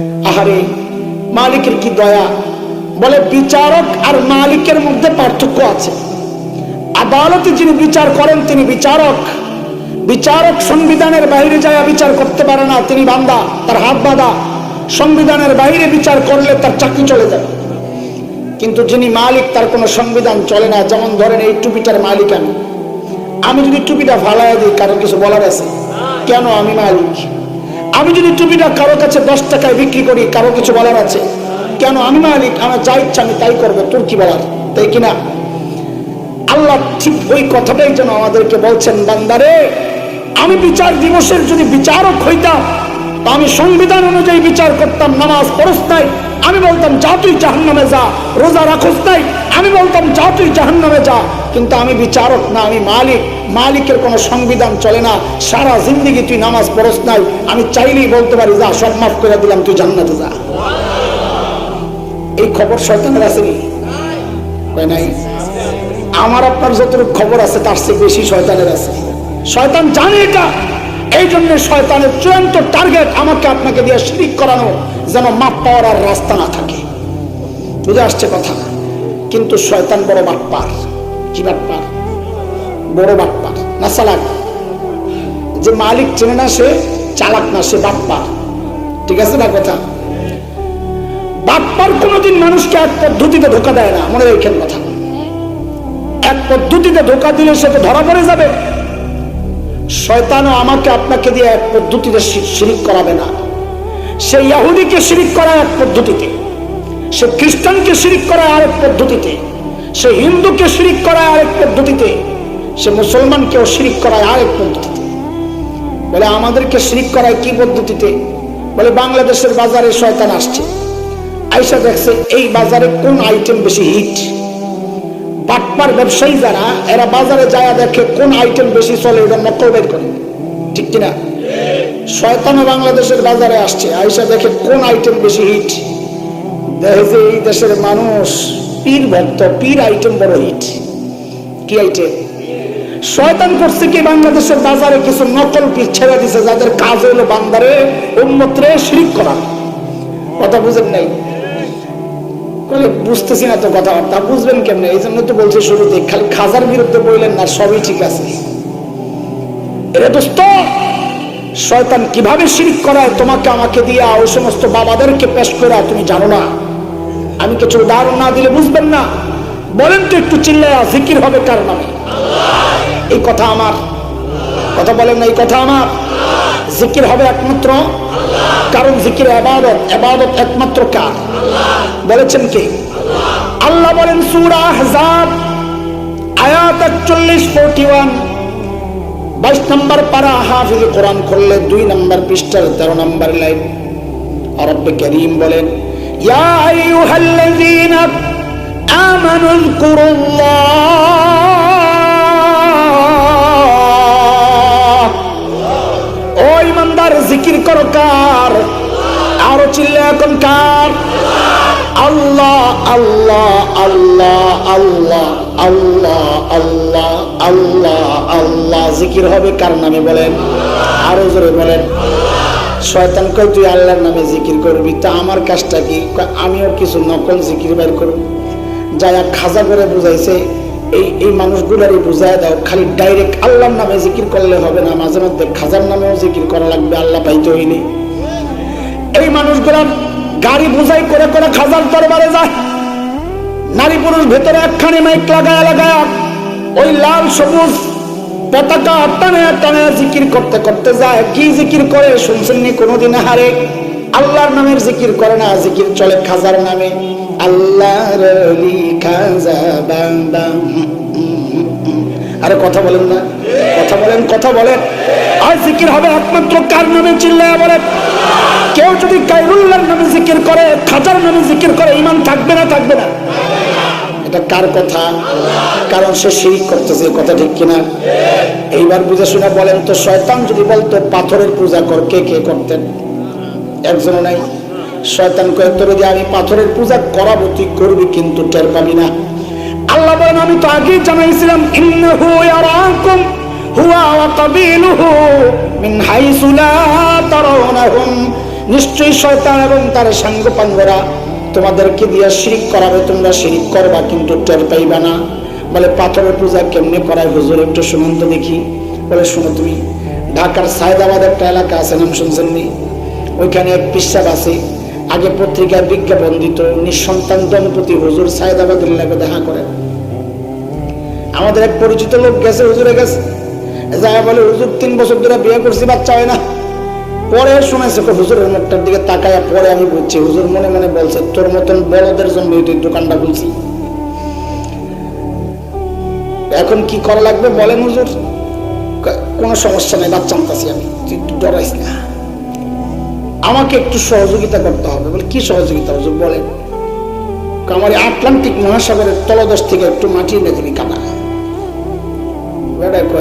আহারে, মালিকের কি দয়া? বলে, বিচারক আর মালিকের মধ্যে পার্থক্য আছে। আদালতে যিনি বিচার করেন, তিনি বিচারক। বিচারক সংবিধানের বাইরে যায়, বিচার করতে পারে না, তিনি বান্দা, তার হাত বাঁধা। সংবিধানের বাইরে বিচার করলে তার চাকরি চলে যাবে কিন্তু যিনি মালিক, তার কোনো সংবিধান চলে না। যেমন ধরেন, এই টুপিটার মালিক আমি। আমি যদি টুপিটা ফালাই দিই কারও কিছু বলার আছে? কেন আমি মালিক? আমি যদি টুপিটা কারও কাছে দশ টাকায় বিক্রি করি কারও কিছু বলার আছে? কেন? আমি মালিক, আমার যা ইচ্ছা আমি তাই করব, তোর কি বলার? তাই কিনা? আল্লাহ ঠিক ওই কথাটাই যেন আমাদেরকে বলছেন, বান্দারে, আমি বিচার দিবসের যদি বিচারক হইতাম আমি সংবিধান অনুযায়ী বিচার করতাম, নামাজ পড়স নাই। আমি বলতাম, যা তুই জাহান্নামে যা, রোজা রাখস নাই। আমি বলতাম, যা তুই জাহান্নামে যা। কিন্তু আমি বিচারক না, আমি মালিক। মালিকের কোনো সংবিধান চলে না। সারা জিন্দগি তুই নামাজ পড়স নাই। আমি চাইলেই বলতে পারি, যা, সব মাফ করে দিলাম, তুই জান্নাতে যা। এই খবর শয়তানের আসেনি নাই? আমার আপনার যতটুকু খবর আছে, তার চেয়ে বেশি শয়তানের আছে। শয়তান জানে এটা। এই জন্য শয়তানের চূড়ান্ত টার্গেট আমাকে আপনাকে দিয়ে শিরিক করানো, যেন মাপ পাওয়ার আর রাস্তা না থাকে। বুঝে আসছে কথা? কিন্তু শয়তান বড় বাটপার কি বড় বাটপার না যে মালিক চেনে না সে, চালাক না সে বাটপার ঠিক আছে না কথা? বাটপার কোনোদিন মানুষকে এক পদ্ধতিতে ধোকা দেয় না, মনে রেখেন কথা। এক পদ্ধতিতে ধোকা দিলে সে তো ধরা পড়ে যাবে। শয়তানও আমাকে আপনাকে দিয়ে এক পদ্ধতিতে শিরিক করাবে না। সে ইয়াহুদিকে শিরিক করায় এক পদ্ধতিতে, সে খ্রিস্টানকে শিরিক করায় আরেক পদ্ধতিতে। সে হিন্দুকে শিরিক করায় আরেক পদ্ধতিতে সে মুসলমানকেও শিরিক করায় আরেক পদ্ধতিতে। বলে, আমাদেরকে শিরিক করায় কি পদ্ধতিতে? বলে, বাংলাদেশের বাজারে শয়তান আসছে। আইসা দেখছে, এই বাজারে কোন আইটেম বেশি হিট? বাটপার ব্যবসায়ী যারা, এরা বাজারে যায় দেখে কোন আইটেম বেশি চলে ওটা নকল বের করে। ঠিক কিনা? শয়তানও বাংলাদেশের বাজারে আসছে। আইসা দেখে কোন আইটেম বেশি হিট? দেখে যে এই দেশের মানুষ পীর ভক্ত পীর আইটেম বড় হিট কি আইটেম শয়তান করছে কি বাংলাদেশের বাজারে কিছু নকল পীর ছেড়ে দিছে, যাদের কাজ হইল বান্দারে উন্মত্রে শিরিক করা। কথা বুঝেন নাই? বুঝতেছি না তো কথাবার্তা, বুঝবেন কেমনে? এই জন্য তো বলছে শুরুতে, খালি খাজার বিরুদ্ধে বললেন না, সবই ঠিক আছে। এরে দোস্ত, শয়তান কীভাবে শিরিক করায়? তোমাকে আমাকে দিয়া ওই সমস্ত বাবাদেরকে পেশ করা তুমি জানো না। আমি কিছু উদাহরণ না দিলে বুঝবেন না। বলেন তো একটু চিল্লায়া জিকির হবে কার নামে? এই কথা আমার। কথা বলেন না, এই কথা আমার। জিকির হবে একমাত্র? কারণ জিকির আবাদত আবাদত একমাত্র কার? বলেছেন কে? আল্লাহ বলেন সূরা আহজাব, আয়াত 41 41 22 নম্বর পারা হাফিজ কোরআন খুললে দুই নম্বর পৃষ্ঠার 13 নম্বর লাইন। রব্বে করিম বলেন ইয়া আইয়ুহাল্লাযীনা আমানু যকুরুল্লাহ ও ইমানদার, জিকির করো কার? আরও চিল্লে এখন কার? আল্লাহ আল্লাহ আল্লাহ আল্লাহ আল্লাহ আল্লাহ আল্লাহ আল্লাহ। জিকির হবে কার নামে বলেন? আরও জোরে বলেন। শয়তান কই তুই আল্লাহর নামে জিকির করবি? তা আমার কাজটা কি? কয়, আমিও কিছু নকল জিকির বের করব। যায়া খাজা করে বুঝাইছে এই এই মানুষগুলারই বুঝায় দাও খালি ডাইরেক্ট আল্লাহর নামে জিকির করলে হবে না মাঝে মধ্যে খাজার নামেও জিকির করা লাগবে আল্লাহ পাইতে হইলে। এই মানুষগুলা গাড়ি বুঝাই করে করে খাজার দরবারে যায়। নারী পুরুষ ভেতরে একখানি মাইক লাগায় লাগায় ওই লাল সবুজ পতাকা টানে টানে জিকির করতে করতে যায়। কি জিকির করে শুনছেন নি কোনোদিন হারে? আল্লাহর নামের জিকির করে না, জিকির চলে খাজার নামে। আল্লাহর আরে কথা বলেন না। কথা বলেন কথা বলেন। আর জিকির হবে একমাত্র কার নামে? চিল্লায় বলেন। কেউ যদি গাইরুল্লাহর নামে জিকির করে, খাজার নামে জিকির করে ইমান থাকবে না থাকবে না। এটা কার কথা? কারণ সে শিরিক করতেছে কথা ঠিক কিনা? এইবার বুঝে শুনে বলেন তো, শয়তান যদি বলতো, পাথরের পূজা কর, কে কে করতেন? একজনও নাই। শয়তান কয়ে, তোর যে আমি পাথরের পূজা করাবো, তুই করবি কিন্তু টের পাবি না। আল্লাহ বলেন, আমি তো আগেই জানাইছিলাম হাইসু নিশ্চয়ই শয়তান এবং তার সাঙ্গ পাঙ্গরা তোমাদেরকে দিয়ে শিরিক করাবে, তোমরা শিরিক করবা কিন্তু টের পাইবা না। বলে, পাথরের পূজা কেমনে করায়? হুজুর, একটু শুনুন তো দেখি। বলে, শোনো তুমি, ঢাকার সায়দাবাদ একটা এলাকা আছে, নাম শুনছেন নি? ওইখানে এক পিসাব আছে। আগে পত্রিকায় বিজ্ঞাপন দিত নিঃসন্তান দম্পতি হুজুর সায়দাবাদের লেগে দেখা করেন। আমাদের এক পরিচিত লোক গেছে, হুজুরে গেছে। যা বলে, হুজুর, তিন বছর ধরে বিয়ে করছি, বাচ্চা হয় না। পরে শুনেছে হুজুরের মুখটার দিকে তাকায় পরে আমি বুঝছি হুজুর মনে মনে বলছে, তোর মতন বলদের জন্য তুই দোকানটা খুলছি। এখন কি করা লাগবে বলেন হুজুর? কোনো সমস্যা নেই, বাচ্চা আনতাছি আমি, তুই ডরাইস না। আমাকে একটু সহযোগিতা করতে হবে, বলে কি সহযোগিতা হুজুর বলেন? আমার আটলান্টিক মহাসাগরের তলদেশ থেকে একটু মাটি এনে দিবি কাদা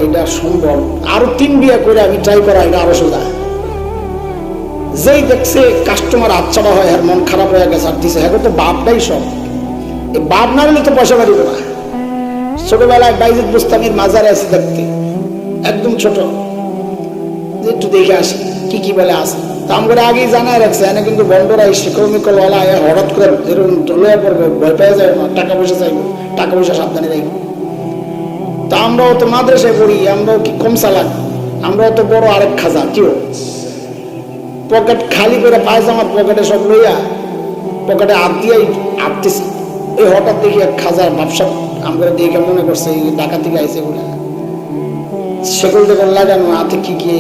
এটা সম্ভব। আরও তিন বিয়ে করে আমি ট্রাই করা, এটা আরও সোজা। যেই দেখছে কাস্টমার হাতছাড়া হয়, আর মন খারাপ হয়ে গেছে, আর দিছে হ্যাঁ তো বাপটাই সব। এই বাপ না হলে তো পয়সা বাড়িবে না। ছোটবেলায় বাইজিদ বুস্তানির মাজারে আছে দেখতে। একদম ছোট। একটু দেখে আসি, কি কি বলে আসে তা আমরা আগেই জানাই রাখছে, এনে কিন্তু বন্ডরা এই শিকল মিকল ওলা হঠাৎ করে এরকম ঢলে পড়বে, ভয় পেয়ে যায় না, টাকা পয়সা চাইব, টাকা পয়সা সাবধানে রাখব। তা আমরাও তো মাদ্রাসায় পড়ি, আমরাও কি কম চালাক আমরাও তো বড় আরেক খাজা, কি পকেট খালি করে পায়জামার পকেটে সব লইয়া পকেটে হাত দিয়েই আটতেছি এই হঠাৎ দেখি এক খাজার ব্যবসা আমরা দেখে মনে করছে ঢাকা থেকে আইসে বলে। সেগুলো দেখুন লাগানো হাতে কি কি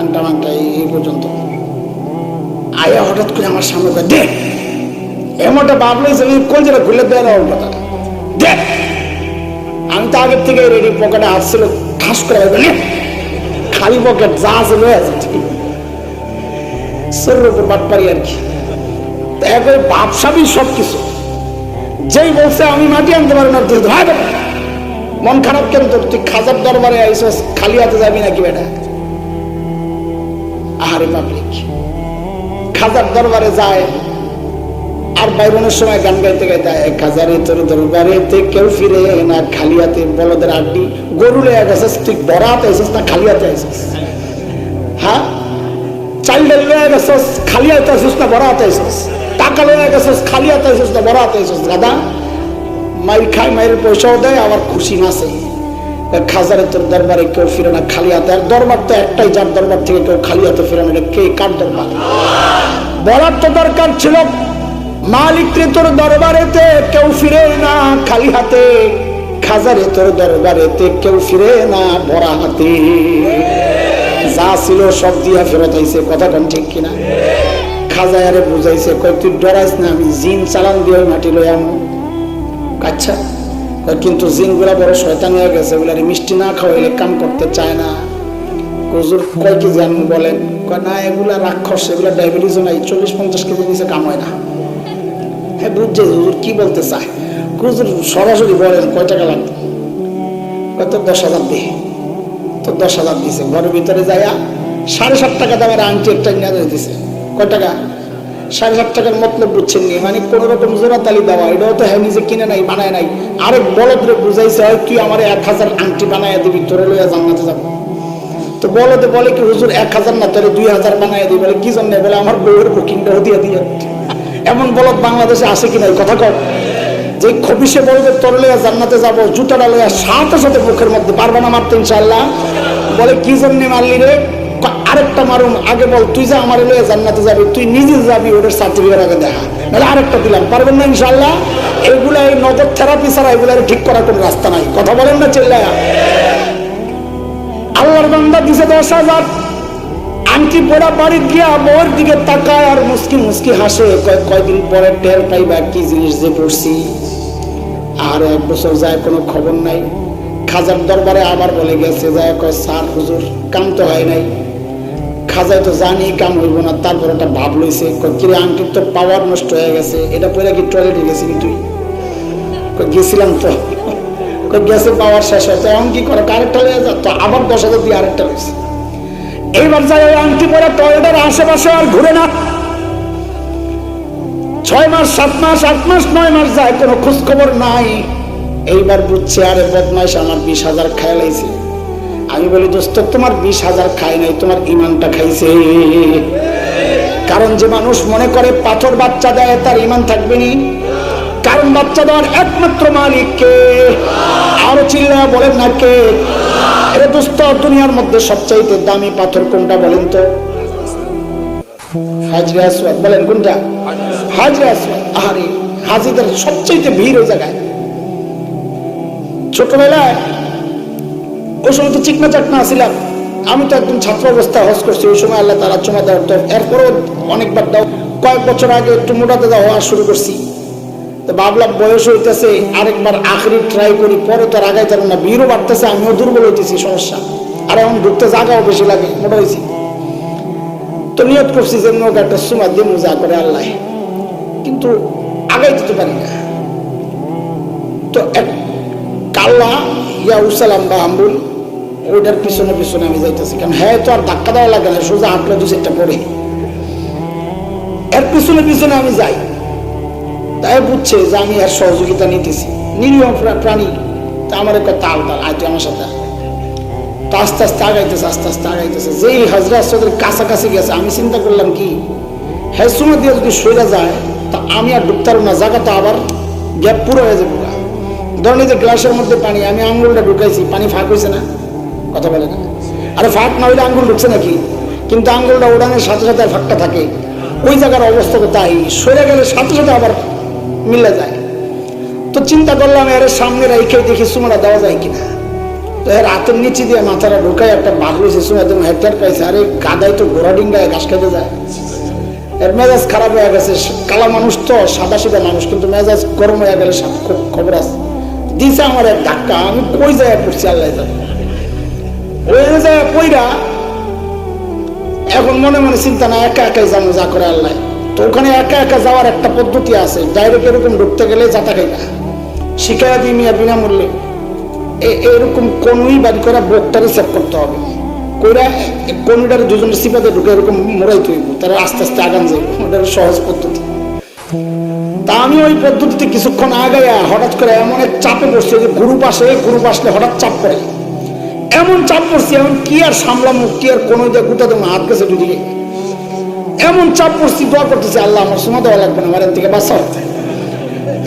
আংটা মাংটা এই পর্যন্ত? আয়া হঠাৎ করে আমার সামনে করে দে, এমনটা ভাবলো যে কোন যেটা খুলে দেয় না কথা। দে, আমি তো আগের থেকে রেডি পকেটে আসছিল ছিল, ঠাস করে খালি পকেট যা আছে লয়ে আছে। ঠিক শরীরের পারি আর কি। একবারে বাপসাবি সব কিছু যেই বলছে আমি মাটি আনতে পারি না তুই ভাই বেটা, মন খারাপ কেন তোর? তুই খাজার দরবারে আইসস খালি হাতে যাবি নাকি বেটা? আহারে পাবলিক খাজার দরবারে যায়। আর বাইরনের সময় গান গাইতে গাইতে এক হাজারে তোর দরবারেতে কেউ ফিরে না খালি হাতে বলদের আড্ডি। গরু লয়ে গেছিস তুই বড় হাতে আইসিস না খালি হাতে আইসিস? হ্যাঁ? খালি হাতে আইসিস না বড় হাতে আইসিস টাকা লয়ে গেছিস খালি হাতে আইসিস না বড় হাতে আইসিস দাদা মাইর খায় মায়ের পয়সাও দেয় আবার খুশি না নাচে খাজারে তোর দরবারে কেউ ফিরে না খালি হাতে আর দরবার তো একটাই যার দরবার থেকে কেউ খালি হাতে ফিরে না কে কার দরবার বলার তো দরকার ছিল মালিক রে তোর দরবারেতে কেউ ফিরে না খালি হাতে খাজারে তোর দরবারেতে কেউ ফিরে না ভরা হাতে যা ছিল সব দিয়া ফেরত আইছে কথা ঠিক কিনা? খাজায়ারে বুঝাইছে, কয়, তুই ডরাইস না, আমি জিন চালান দিয়ে মাটি লই আমো আচ্ছা। কিন্তু জিনগুলা বড় শয়তান হয়ে গেছে, ওগুলারে মিষ্টি না খাওয়াইলে কাম করতে চায় না। হুজুর কয় কেজি আমি বলেন। কয়, না, এগুলা রাক্ষস, এগুলা ডায়াবেটিসও নাই চল্লিশ পঞ্চাশ কেজি নিচে কাম হয় না। হ্যাঁ বুঝছে হুজুর, কি বলতে চায়? হুজুর সরাসরি বলেন, কয় টাকা লাগবে? কত দশ হাজার দে। তো দশ হাজার দিছে ঘরের ভিতরে যাইয়া সাড়ে সাত টাকা দামের আংটি একটা নিয়ে দিতেছে কয় টাকা? সাড়ে সাত টাকার মতলব বুঝছেন নি? মানে কোনো রকম জোড়া তালি দেওয়া, এটাও তো হ্যাঁ নিজে কিনে নাই, বানায় নাই। আরেক বলদরে বুঝাইছে হয় তুই আমার এক হাজার আংটি বানায় দিবি, তোরে লইয়া জান্নাতে যাব। তো বলতে বলে কি, হুজুর, এক হাজার না, তোরে দুই হাজার বানায় দিই বলে, কি জন্য? বলে, আমার বউয়ের বুকিংটাও দিয়ে দিয়ে এমন বলদ বাংলাদেশে আসে কি নাই? কথা কর যে খবিসে বলবে, তোর লইয়া জান্নাতে যাব, জুতাটা লইয়া সাথে সাথে মুখের মধ্যে পারবে না মারতে ইনশাল্লাহ বলে, কি জন্য মারলি রে? আরেকটা মারুন আগে বল, তুই যা আমার লইয়া জান্নাতে যাবি, তুই নিজে যাবি ওদের সার্টিফিকেট আগে দেখা। নাহলে আরেকটা দিলাম, পারবেন না ইনশাল্লাহ এগুলা এই নগদ থেরাপি ছাড়া এগুলা ঠিক করার কোনো রাস্তা নাই। কথা বলেন না চিল্লায়া। আল্লাহর বান্দা দিছে দশ হাজার। আংটি পড়া বাড়ি গিয়া বউয়ের দিকে তাকায় আর মুসকি মুসকি হাসে, কয় কয়দিন পরে টের পাইবা কি জিনিস যে পড়ছি? আর এক বছর যায়, কোনো খবর নাই। খাজার দরবারে আবার বলে গেছে, যায় কয়, স্যার, হুজুর, কাম তো হয় নাই। খাজায় তো জানি কাম হইব না, তারপর একটা ভাব লইছে। কিরে আংটির তো পাওয়ার নষ্ট হয়ে গেছে। এটা পরে কি টয়লেটে গেছিলি তুই? গেছিলাম তো। গেছে পাওয়ার শেষ হয়েছে এখন কি করে? আরেকটা লয়ে যা। তো আবার দশ হাজার দিয়ে আরেকটা লইছে। এইবার যায় ওই আংটি পরে টয়লেটের আশেপাশে আর ঘুরে না। ছয় মাস, সাত মাস, আট মাস, নয় মাস যায়, কোনো খোঁজ খবর নাই। এইবার বুঝছে, আরে বদমাইশ, আমার বিশ হাজার খায় আমি বলি, দোস্ত, তোমার বিশ হাজার খাই নাই, তোমার ইমানটা খাইছে। কারণ যে মানুষ মনে করে পাথর বাচ্চা দেয়, তার ইমান থাকবে নি। কারণ বাচ্চা দেওয়ার একমাত্র মালিক কে? আরও চিল্লা বলেন না কে? এটা দোস্ত, দুনিয়ার মধ্যে সবচাইতে দামি পাথর কোনটা বলেন তো? হাজরে আসওয়াদ, বলেন কোনটা? আরে হাজিদের সবচাইতে ভিড় ওই জায়গায়। ছোটবেলায় ওই সময় তো চিকনা আসিলাম আমি তো একদম ছাত্র অবস্থায় করছি, ওই সময় আল্লাহ তারা দেওয়ার এরপরেও অনেকবার দাও, কয়েক বছর আগে একটু শুরু করছি। তো ভাবলাম বয়স হইতেছে, আরেকবার আখরি ট্রাই করি, পরে তো আগাইতে পারব না, ভিড়ও বাড়তেছে, আমিও দুর্বল হইতেছি, সমস্যা। আর এখন ঢুকতে জায়গাও বেশি লাগে, মোটা হয়েছি তো নিয়ত করছি যে নৌকা একটা সুমা দিয়ে যা করে আল্লাহ। কিন্তু আগাই দিতে পারি না। তো এক কাল্লা ইয়া উসালাম বা আম্বুল ওইটার পিছনে পিছনে আমি যাইতেছি। কারণ হ্যাঁ তো আর ধাক্কা দেওয়া লাগে না, সোজা হাঁটলে দু চারটা পড়ে। এর পিছনে পিছনে আমি যাই। তাই বুঝছে যে আমি এর সহযোগিতা নিতেছি। নিরীহ প্রাণী, তা আমার একটা তাল তাল, আয় আমার সাথে তো আস্তে আস্তে আগাইতেছে, আস্তে আস্তে আগাইতেছে। যেই হাজরা কাছাকাছি গেছে, আমি চিন্তা করলাম কি হ্যাঁ সময় দিয়ে যদি সইরা যায় তা আমি আর পারব না জায়গা তো আবার গ্যাপ পুরো হয়ে যাবে। ধরেন যে গ্লাসের মধ্যে পানি, আমি আঙ্গুলটা ঢুকাইছি, পানি ফাঁক হয়েছে না? কথা বলে না। আরে ফাঁক না হইলে আঙ্গুল ঢুকছে নাকি? কিন্তু আঙ্গুলটা ওড়ানোর সাথে সাথে আর ফাঁকটা থাকে। ওই জায়গার অবস্থা তো তাই, সরে গেলে সাথে সাথে আবার মিলে যায়। তো চিন্তা করলাম, এর সামনে রেখে দেখি সুমারা দেওয়া যায় কিনা। তো এর হাতের নিচে দিয়ে মাথাটা ঢুকায় একটা বাঘ রয়েছে সুমা একদম হেক্টার পাইছে আরে গাদাই তো ঘোড়া ডিঙ্গায় ঘাস খেতে যায়। এর মেজাজ খারাপ হয়ে গেছে। কালা মানুষ তো, সাদা সিধা মানুষ, কিন্তু মেজাজ গরম হয়ে গেলে খুব খবর আছে। দিছে আমার এক ধাক্কা, আমি কই যায় পড়ছি, আল্লাহ জানে। ওই যায় কইরা, এখন মনে মনে চিন্তা না, একা একাই জানো যা করে আল্লাহ। তো ওখানে একা একা যাওয়ার একটা পদ্ধতি আছে ডাইরেক্ট এরকম ঢুকতে গেলে যাতা খাই না। শিখাইয়া দিই মিয়া বিনামূল্যে। এরকম কোনুই বাড়ি করা বোকটারে সেভ করতে হবে। কইরা কোনুটারে দুজনের সিপাতে ঢুকে এরকম মোড়াই তৈব তারা আস্তে আস্তে আগান যাবে ওটার সহজ পদ্ধতি। তা আমি ওই পদ্ধতিতে কিছুক্ষণ আগাইয়া হঠাৎ করে এমন এক চাপে পড়ছি যে গ্রুপ আসে গ্রুপ আসলে হঠাৎ চাপ পড়ে। এমন চাপ পড়ছি, এমন কি আর সামলাম, কি আর কোনো যে গুটা দেবো হাত গেছে দুদিকে এমন চাপ পড়ছি, দোয়া করতেছি, আল্লাহ আমার সময় দেওয়া লাগবে না, আমার থেকে বাঁচা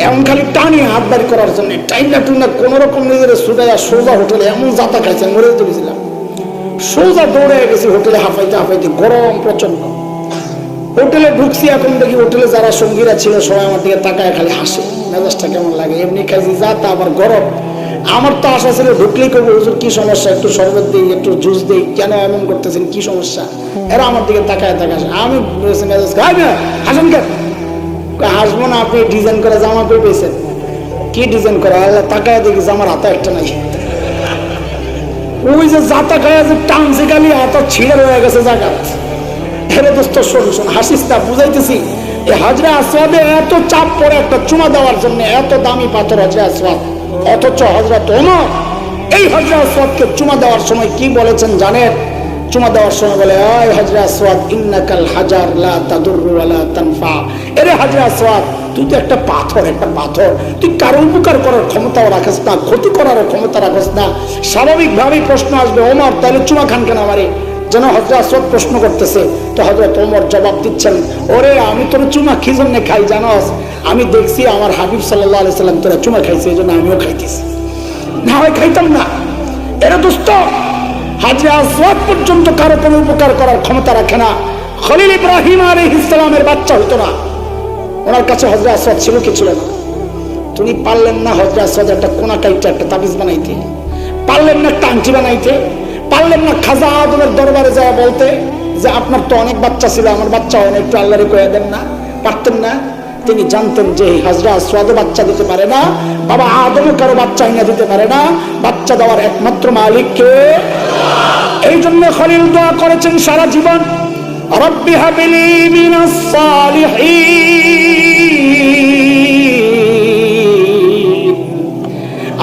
এমন খালি টানি হাত বাড়ি করার জন্য টাইমটা টুনা কোন রকম নিজের ছুটাইয়া সোজা হোটেলে এমন যাতা খাইছে মরে তুলেছিলাম সোজা দৌড়ে গেছি হোটেলে হাফাইতে হাফাইতে গরম প্রচণ্ড হোটেলে ঢুকছি, এখন দেখি হোটেলে যারা সঙ্গীরা ছিল, সবাই আমার দিকে তাকায়, খালি হাসে। মেজাজটা কেমন লাগে? এমনি খাইছি, যা তা আবার গরম। আমার তো আশা ছিল ঢুকলেই করব, হুজুর, কি সমস্যা? একটু শরবত দিই, একটু জুস দিই, কেন এমন করতেছেন? কি সমস্যা? এরা আমার দিকে তাকায় তাকায় আমি মেজাজ খাই না? হাসেন কেন? হাসবো না আপনি, ডিজাইন করে জামা পেয়ে পেয়েছেন কি ডিজাইন করা? তাকায় দেখি জামার হাতে একটা নাই। ওই যে জাতা গায়ে যে টানছে গালি হাত ছিঁড়ে রয়ে গেছে জায়গা হেরে দোস্ত, শোন হাসিস তা বুঝাইতেছি। এই হাজরা আসওয়াদে এত চাপ পড়ে একটা চুমা দেওয়ার জন্য, এত দামি পাথর হাজরা আসওয়াদ অথচ হজরত তো এই হজরা আসওয়াদকে চুমা দেওয়ার সময় কি বলেছেন জানেন? চুমা দেওয়ার সময় বলে, আয় হজরা আসওয়াদ, ইন্নাকাল হাজার, লা তাদুররু ওয়ালা তানফা। এরে হজরা আসওয়াদ, তুই তো একটা পাথর একটা পাথর। তুই কারও উপকার করার ক্ষমতাও রাখিস না, ক্ষতি করার ক্ষমতা রাখিস না। স্বাভাবিকভাবেই প্রশ্ন আসবে, ওমর, তাহলে চুমা খান কেন আমারে? যেন হজরত আসওয়াদ প্রশ্ন করতেছে। তো হজরত ওমর জবাব দিচ্ছেন, ওরে, আমি তোর চুমা কি জন্য খাই জানোস? আমি দেখছি আমার হাবিব সাল্লাহ আলি সাল্লাম তোরা চুমা খাইছে এই জন্য আমিও খাইতেছি। না হয় খাইতাম না। এরা দোস্ত হাজরা আসওয়াদ পর্যন্ত কারও কোনো উপকার করার ক্ষমতা রাখে না। খলিল ইব্রাহিম আলী ইসলামের বাচ্চা হতো না। ওনার কাছে হজরা আসওয়াদ ছিল কি ছিল না? তুমি পারলেন না হজরা আসওয়াদ একটা কোনা কাইটা একটা তাবিজ বানাইতে। পারলেন না একটা আংটি বানাইতে। পারলেন না খাজা আদমের দরবারে যায় বলতে যে, আপনার তো অনেক বাচ্চা ছিল, আমার বাচ্চা না একটু আল্লাহরে কয়ে দেন না, পারতেন না। তিনি জানতেন যে হাজরা আসওয়াদও বাচ্চা দিতে পারে না, বাবা আদমও কারও বাচ্চা আইনা দিতে পারে না, বাচ্চা দেওয়ার একমাত্র মালিককে এই জন্য খলিল দোয়া করেছেন সারা জীবন, রব্বি হাবিলি মিনাস সালিহিন।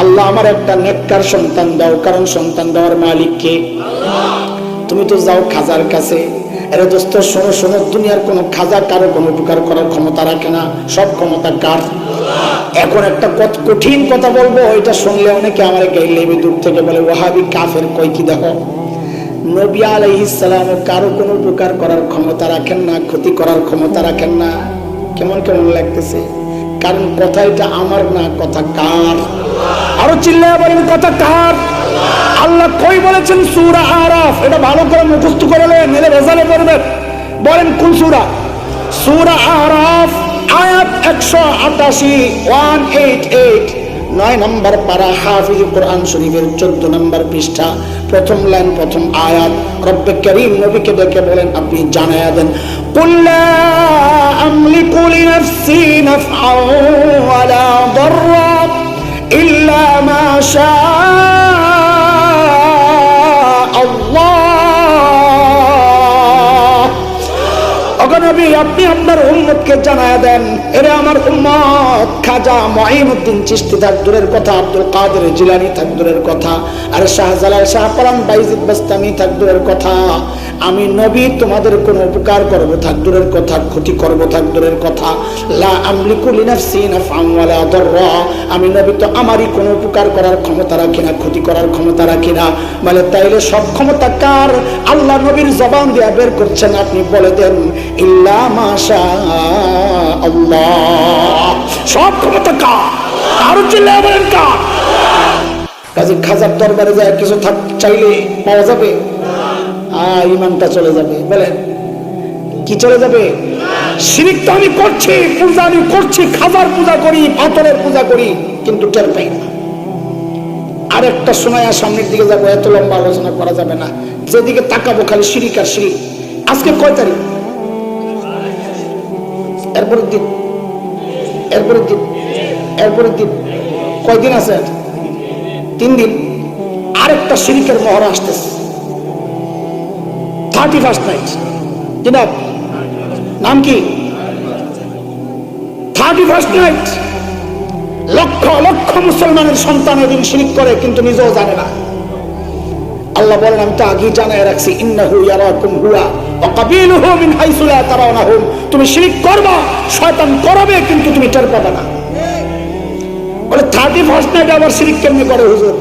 আল্লাহ আমার একটা নেককার সন্তান দাও, কারণ সন্তান দেওয়ার মালিককে তুমি তো যাও খাজার কাছে। এরে দোস্ত, শোনো শোনো, দুনিয়ার কোনো খাজা কারও কোনো উপকার করার না, সব ক্ষমতা কার এখন একটা কত কঠিন কথা বলব এটা শুনলে অনেকে আমার গাইলে দূর থেকে বলে ওহাবি কাফের, কই কি দেখো? নবী আলাইহিসসালাম কারও কোনো উপকার করার ক্ষমতা রাখেন না, ক্ষতি করার ক্ষমতা রাখেন না। কেমন কেমন লাগতেছে? কারণ কথা এটা আমার না, কথা কার? আরও চিল্লায় বলেন, কথা কার? আল্লাহ কই বলেছেন সূরা আরাফ? এটা ভালো করে মুখস্থ করে নেন এলে পড়বেন বলেন কোন সূরা? সূরা আরাফ। আয়াত একশো নয় নম্বর পারা হাফিজ কোরআন শরীফের চোদ্দ নম্বর পৃষ্ঠা, প্রথম লাইন, প্রথম আয়াত। রব্বে করিম নবীকে দেখে বলেন, আপনি জানাইয়া দেন কুল্লা ইল্লা অগনবী আপনি আপনার উম্মতকে জানায় দেন। এরে আমার উম্মত, খাজা মহিমুদ্দিন চিস্তি থাক দূরের কথা, আব্দুল কাদের জিলানি থাক দূরের কথা, আর শাহজালাল শাহপরান বাইজিদ বাস্তামি থাক দূরের কথা। আমি নবী, তোমাদের কোনো উপকার করব থাক, দূরের কথা, ক্ষতি করব থাক, দূরের কথা। লা আমি নবী, তো আমারই কোনো উপকার করার ক্ষমতা রাখি না, ক্ষতি করার ক্ষমতা রাখি না। বলে, তাইলে সব ক্ষমতা কার? আল্লাহ নবীর জবান দিয়া বের করছেন, আপনি বলে দেন, ইল্লা মাশা আল্লাহ। সব ক্ষমতা কার? আরও বলেন কার? কাজে খাজার দরবারে যায়, কিছু থাক, চাইলে পাওয়া যাবে। আহ ইমানটা চলে যাবে। বলেন, কি চলে যাবে? শিরিক তো আমি করছি, পূজা আমি করছি, খাবার পূজা করি, পাথরের পূজা করি, কিন্তু টের পাই না। আরেকটা সময় আর সামনের দিকে যাব, এত লম্বা আলোচনা করা যাবে না। যেদিকে তাকাবো খালি শিরিক আর শিরিক। আজকে কয় তারিখ? এরপরের দিন। এরপরের দিন। এরপরের দিন। কয়দিন আছে? তিন দিন। আরেকটা শিরিকের মহড়া আসতেছে। থার্টি ফার্স্ট নাইট জিনাব নাম কি thirty first night lakh lakh মুসলমানের সন্তান এদিন শিরিক করে, কিন্তু নিজেও জানে না। আল্লাহ বলেন, আমি তো আগেই জানাই রাখছি, ইন্নাহু ইয়ারাকুম হুয়া ওয়া কাবিলুহু মিন হাইসু লা তারাউনাহুম। তুমি শিরিক করবা, শয়তান করবে, কিন্তু তুমি টের পাবে না। বলে থার্টি ফার্স্ট নাইট আবার শিরিক কেমনি করে হুজুর?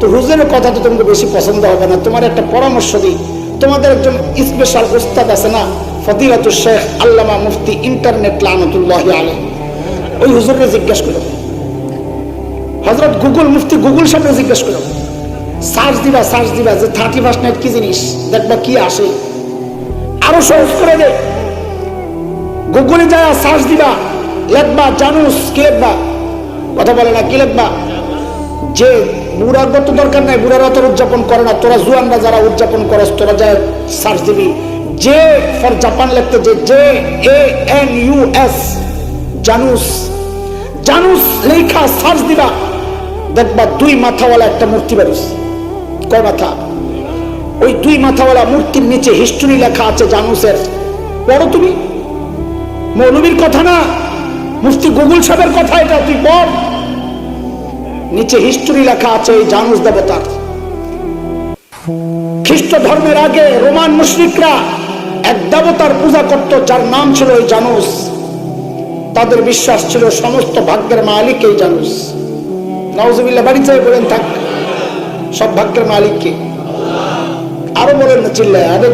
তো হুজুরের কথা তো তোমাকে বেশি পছন্দ হবে না। তোমার একটা পরামর্শ দিই। তোমাদের একজন স্পেশাল উস্তাদ আছে না? ফদিলাতুল শেখ আল্লামা মুফতি ইন্টারনেট লানতুল্লাহ আলাই ওই হুজুরকে জিজ্ঞেস করো। হজরত গুগল মুফতি গুগল সামনে জিজ্ঞেস করো। সার্চ দিবা সার্চ দিবা যে থার্টি ফার্স্ট নাইট কি জিনিস? দেখবা কি আসে। আরও সহজ করে দে। গুগলে যায় সার্চ দিবা, লেখবা, জানুস, কি লেখবা? কথা বলে না, কি লেখবা? যে বুড়ার তো দরকার নাই, বুড়ারা তোর উদযাপন করে না। তোরা জুয়ানরা যারা উদযাপন করস, তোরা যায় সার্চ দিবি। যে ফর জাপান লিখতে যে J A N U S, Janus Janus লেখা, সার্চ দিবা। দেখবা দুই মাথাওয়ালা একটা মূর্তি বেরোস। কয় মাথা? ওই দুই মাথাওয়ালা মূর্তির নিচে হিস্টোরি লেখা আছে জানুসের। পড়ো তুমি। মৌলবীর কথা না। মুফতি গুগল সাহেবের কথা, এটা তুই পড়। নিচে হিস্টোরি লেখা আছে এই জানুস দেবতার। খ্রিস্ট ধর্মের আগে রোমান মুশরিকরা এক দেবতার পূজা করত, যার নাম ছিল এই জানুস। তাদের বিশ্বাস ছিল সমস্ত ভাগ্যের মালিক এই জানুস। বাড়িতে বলেন, থাক, সব ভাগ্যের মালিককে আরও বলেন না, চিল্লায়, আরে,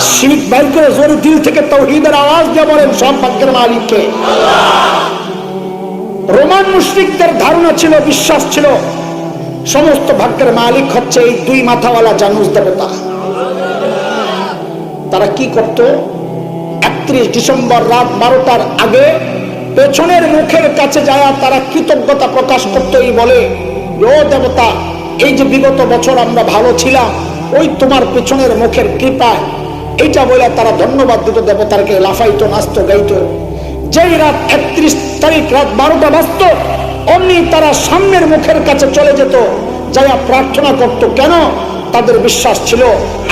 শিরিক বাইর জোরে দিল থেকে তৌহিদের আওয়াজ দিয়ে বলেন, সব ভাগ্যের মালিককে রোমান মুশরিকদের ধারণা ছিল, বিশ্বাস ছিল, সমস্ত ভাগ্যের মালিক হচ্ছে এই দুই মাথাওয়ালা জানুস দেবতা। তারা কি করত? একত্রিশ ডিসেম্বর রাত বারোটার আগে পেছনের মুখের কাছে যায় তারা কৃতজ্ঞতা প্রকাশ করতেই বলে, ও দেবতা, এই যে বিগত বছর আমরা ভালো ছিলাম, ওই তোমার পেছনের মুখের কৃপায়। এইটা বলে তারা ধন্যবাদ দিত দেবতারকে, লাফাইতো, নাচতো, গাইতো। যেই রাত একত্রিশ তারিখ রাত বারোটা বাজত, অমনি তারা সামনের মুখের কাছে চলে যেত। যারা প্রার্থনা করত, কেন? তাদের বিশ্বাস ছিল,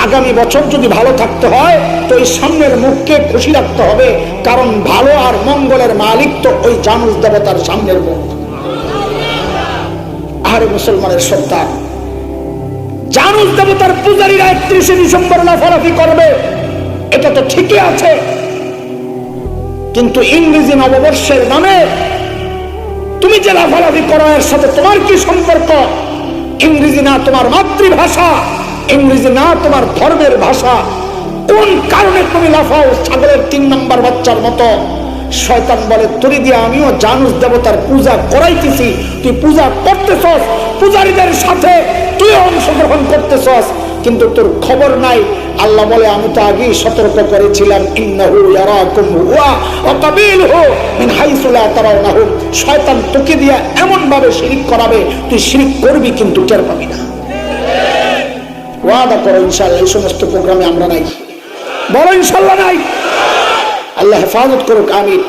আগামী বছর যদি ভালো থাকতে হয়, তো এই সামনের মুখকে খুশি রাখতে হবে, কারণ ভালো আর মঙ্গলের মালিক তো ওই জানুস দেবতার সামনের মুখ। আরে মুসলমানের সন্তান জানুস দেবতার পূজারীরা একত্রিশে ডিসেম্বর লাফালাফি করবে। এটা তো ঠিকই আছে। কিন্তু ইংরেজি নববর্ষের নামে তুমি যে লাফালাফি করো, এর সাথে তোমার কি সম্পর্ক? ইংরেজি না তোমার মাতৃভাষা, ইংরেজি না তোমার ধর্মের ভাষা। কোন কারণে তুমি লাফাও, ছাগলের তিন নম্বর বাচ্চার মতো? শয়তান বলে তুলি দিয়ে আমিও জানুস দেবতার পূজা করাইতেছি। তুই পূজা করতেছস, পূজারীদের সাথে তুই অংশগ্রহণ করতেছস। কিন্তু তোর খবর নাই। আল্লাহ বলে, আমি তো আগেই সতর্ক করেছিলাম শয়তান তোকে দিয়া এমন ভাবে শিরিক করাবে, তুই শিরিক করবি কিন্তু টের পাবি না। ওয়াদা করো ইনশাআল্লাহ, এই সমস্ত প্রোগ্রামে আমরা নাই। বলো ইনশাআল্লাহ নাই। আল্লাহ হেফাজত করুক, আমিন।